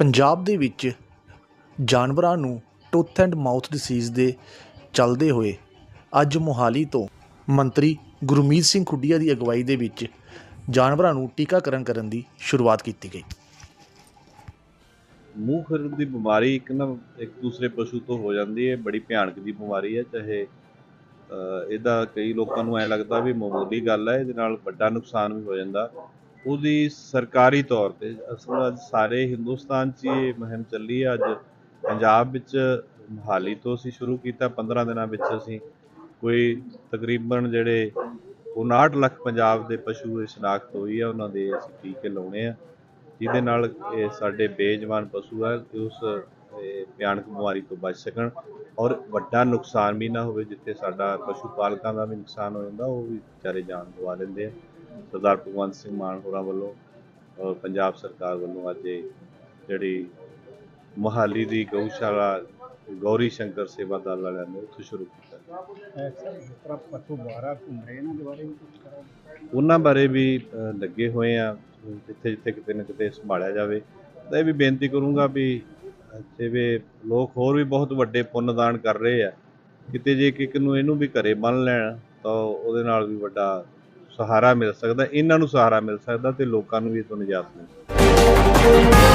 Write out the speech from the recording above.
ਪੰਜਾਬ ਦੇ ਵਿੱਚ ਜਾਨਵਰਾਂ ਨੂੰ ਟੁੱਥ ਐਂਡ ਮਾਊਥ ਡਿਸੀਜ਼ ਦੇ ਚੱਲਦੇ ਹੋਏ ਅੱਜ ਮੋਹਾਲੀ ਤੋਂ ਮੰਤਰੀ ਗੁਰਮੀਤ ਸਿੰਘ ਖੁੱਡੀਆ ਦੀ ਅਗਵਾਈ ਦੇ ਵਿੱਚ ਜਾਨਵਰਾਂ ਨੂੰ ਟੀਕਾਕਰਨ ਕਰਨ ਦੀ ਸ਼ੁਰੂਆਤ ਕੀਤੀ ਗਈ। ਮੂੰਹ ਖੁਰ ਦੀ ਬਿਮਾਰੀ ਇੱਕ ਨਾ ਇੱਕ ਦੂਸਰੇ ਪਸ਼ੂ ਤੋਂ ਹੋ ਜਾਂਦੀ ਹੈ, ਬੜੀ ਭਿਆਨਕ ਦੀ ਬਿਮਾਰੀ ਹੈ, ਚਾਹੇ ਇਹਦਾ ਕਈ ਲੋਕਾਂ ਨੂੰ ਐ ਲੱਗਦਾ ਵੀ ਮਾਮੂਲੀ ਗੱਲ ਹੈ, ਇਹਦੇ ਨਾਲ ਵੱਡਾ ਨੁਕਸਾਨ ਵੀ ਹੋ ਜਾਂਦਾ। ਉਹਦੀ ਸਰਕਾਰੀ ਤੌਰ ਤੇ ਅਸਲ ਅੱਜ ਸਾਰੇ ਹਿੰਦੁਸਤਾਨ 'ਚ ਹੀ ਇਹ ਮੁਹਿੰਮ ਚੱਲੀ ਹੈ ਅੱਜ ਪੰਜਾਬ ਵਿੱਚ ਮੋਹਾਲੀ ਤੋਂ ਅਸੀਂ ਸ਼ੁਰੂ ਕੀਤਾ 15 ਦਿਨਾਂ ਵਿੱਚ ਅਸੀਂ ਕੋਈ ਤਕਰੀਬਨ ਜਿਹੜੇ 59 ਲੱਖ ਪੰਜਾਬ ਦੇ ਪਸ਼ੂ ਦੀ ਸ਼ਨਾਖਤ ਹੋਈ ਆ ਉਹਨਾਂ ਦੇ ਅਸੀਂ ਟੀਕੇ ਲਾਉਣੇ ਆ। ਜਿਹਦੇ ਨਾਲ ਇਹ ਸਾਡੇ ਬੇਜਵਾਨ ਪਸ਼ੂ ਹੈ ਉਸ ਇਹ, ਭਿਆਨਕ ਬਿਮਾਰੀ ਤੋਂ ਬਚ ਸਕਣ ਔਰ ਵੱਡਾ ਨੁਕਸਾਨ ਵੀ ਨਾ ਹੋਵੇ ਜਿੱਥੇ ਸਾਡਾ ਪਸ਼ੂ ਪਾਲਕਾਂ ਦਾ ਵੀ ਨੁਕਸਾਨ ਹੋ ਜਾਂਦਾ ਉਹ ਵੀ ਵਿਚਾਰੇ ਜਾਨ ਗਵਾ ਲੈਂਦੇ ਆ। ਸਰਦਾਰ ਭਗਵੰਤ ਸਿੰਘ ਮਾਨ ਹੋਰਾਂ ਵੱਲੋਂ ਔਰ ਪੰਜਾਬ ਸਰਕਾਰ ਵੱਲੋਂ ਅੱਜ ਇਹ ਜਿਹੜੀ ਮੋਹਾਲੀ ਦੀ ਗਊਸ਼ਾਲਾ ਗੌਰੀ ਸ਼ੰਕਰ ਸੇਵਾ ਦਲ ਵਾਲਿਆਂ ਨੇ ਉੱਥੇ ਸ਼ੁਰੂ ਕੀਤਾ। ਸਰ ਉਹਨਾਂ ਬਾਰੇ ਵੀ ਅ, ਲੱਗੇ ਹੋਏ ਆ ਜਿੱਥੇ ਜਿੱਥੇ ਕਿਤੇ ਨਾ ਕਿਤੇ ਸੰਭਾਲਿਆ ਜਾਵੇ। ਤਾਂ ਇਹ ਵੀ ਬੇਨਤੀ ਕਰੂੰਗਾ ਵੀ ਇੱਥੇ ਵੀ ਲੋਕ ਹੋਰ ਵੀ ਬਹੁਤ ਵੱਡੇ ਪੁੰਨ ਦਾਨ ਕਰ ਰਹੇ ਆ। ਕਿਤੇ ਜੇ ਕਿ ਇੱਕ ਨੂੰ ਇਹਨੂੰ ਵੀ ਘਰੇ ਬੰਨ ਲੈਣ ਤਾਂ ਉਹਦੇ ਨਾਲ ਵੀ ਵੱਡਾ ਸਹਾਰਾ ਮਿਲ ਸਕਦਾ, ਇਹਨਾਂ ਨੂੰ ਸਹਾਰਾ ਮਿਲ ਸਕਦਾ ਤੇ ਲੋਕਾਂ ਨੂੰ ਵੀ ਇਹ ਤੋਂ ਨਿਜਾਤ ਮਿਲ ਸਕਦੀ।